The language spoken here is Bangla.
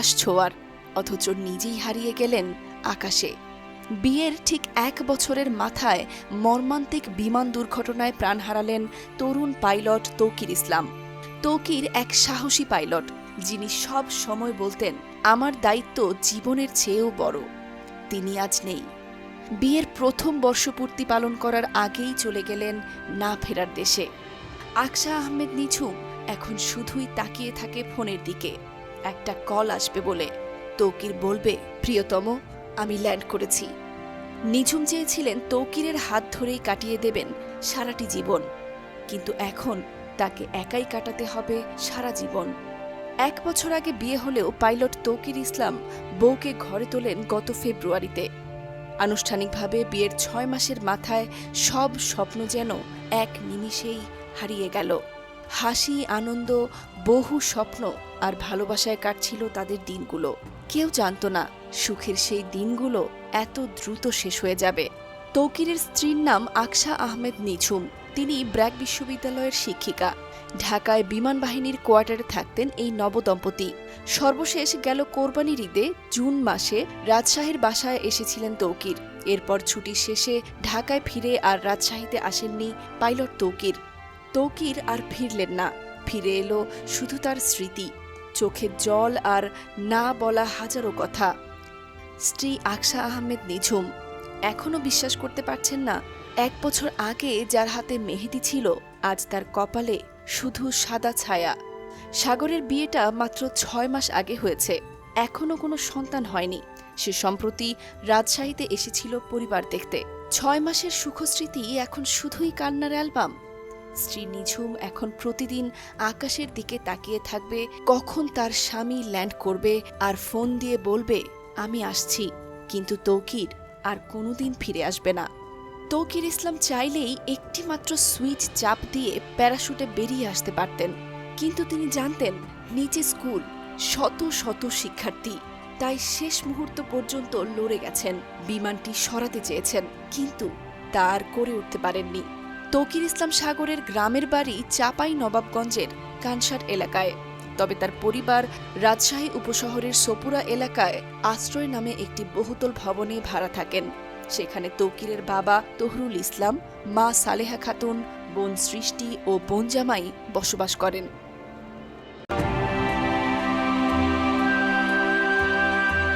আকাশ ছোঁয়ার, অথচ নিজেই হারিয়ে গেলেন আকাশে। বিয়ের ঠিক এক বছরের মাথায় মর্মান্তিক বিমান দুর্ঘটনায় প্রাণ হারালেন তরুণ পাইলট তৌকির ইসলাম। তৌকির এক সাহসী পাইলট, যিনি সব সময় বলতেন, আমার দায়িত্ব জীবনের চেয়েও বড়। তিনি আজ নেই। বিয়ের প্রথম বর্ষপূর্তি পালন করার আগেই চলে গেলেন না ফেরার দেশে। আকশা আহমেদ নিঝুম এখন শুধুই তাকিয়ে থাকে ফোনের দিকে। একটা কল আসবে বলে। তৌকির বলবে, প্রিয়তম, আমি ল্যান্ড করেছি। নিঝুম চেয়েছিলেন তৌকিরের হাত ধরেই কাটিয়ে দেবেন সারাটি জীবন। কিন্তু এখন তাকে একাই কাটাতে হবে সারা জীবন। এক বছর আগে বিয়ে হলেও পাইলট তৌকির ইসলাম বউকে ঘরে তোলেন গত ফেব্রুয়ারিতে। আনুষ্ঠানিকভাবে বিয়ের ছয় মাসের মাথায় সব স্বপ্ন যেন এক নিমিষেই হারিয়ে গেল। হাসি, আনন্দ, বহু স্বপ্ন আর ভালোবাসায় কাটছিল তাদের দিনগুলো। কেউ জানতো না সুখের সেই দিনগুলো এত দ্রুত শেষ হয়ে যাবে। তৌকিরের স্ত্রীর নাম আকশা আহমেদ নিঝুম। তিনি ব্র্যাক বিশ্ববিদ্যালয়ের শিক্ষিকা। ঢাকায় বিমান বাহিনীর কোয়ার্টারে থাকতেন এই নবদম্পতি। সর্বশেষ গেল কোরবানির ঈদে, জুন মাসে রাজশাহীর বাসায় এসেছিলেন তৌকির। এরপর ছুটি শেষে ঢাকায় ফিরে আর রাজশাহীতে আসেননি পাইলট তৌকির। তৌকির আর ফিরলেন না। ফিরে এলো শুধু তার স্মৃতি, চোখের জল আর না বলা হাজারো কথা। স্ত্রী আকশা আহমেদ নিঝুম এখনও বিশ্বাস করতে পারছেন না, এক বছর আগে যার হাতে মেহেদি ছিল, আজ তার কপালে শুধু সাদা ছায়া। সাগরের বিয়েটা মাত্র ছয় মাস আগে হয়েছে এখনও কোনো সন্তান হয়নি। সে সম্প্রতি রাজশাহীতে এসেছিল পরিবার দেখতে। ছয় মাসের সুখস্মৃতি এখন শুধুই কান্নার অ্যালবাম। স্ত্রী নিঝুম এখন প্রতিদিন আকাশের দিকে তাকিয়ে থাকবে, কখন তার স্বামী ল্যান্ড করবে আর ফোন দিয়ে বলবে, আমি আসছি। কিন্তু তৌকির আর কোনোদিন ফিরে আসবে না। তৌকির ইসলাম চাইলেই একটি মাত্র সুইচ চাপ দিয়ে প্যারাশুটে বেরিয়ে আসতে পারতেন। কিন্তু তিনি জানতেন, নিচে স্কুল, শত শত শিক্ষার্থী। তাই শেষ মুহূর্ত পর্যন্ত লড়ে গেছেন, বিমানটি সরাতে চেয়েছেন, কিন্তু তা আর করে উঠতে পারেননি। তৌকির ইসলাম সাগরের গ্রামের বাড়ি চাপাই নবাবগঞ্জের কানসার এলাকায়। তবে তার পরিবার রাজশাহী উপশহরের সপুরা এলাকায় আশ্রয় নামে একটি বহুতল ভবনে ভাড়া থাকেন। সেখানে তকিরের বাবা তহরুল ইসলাম, মা সালেহা খাতুন, বোন সৃষ্টি ও বোন জামাই বসবাস করেন।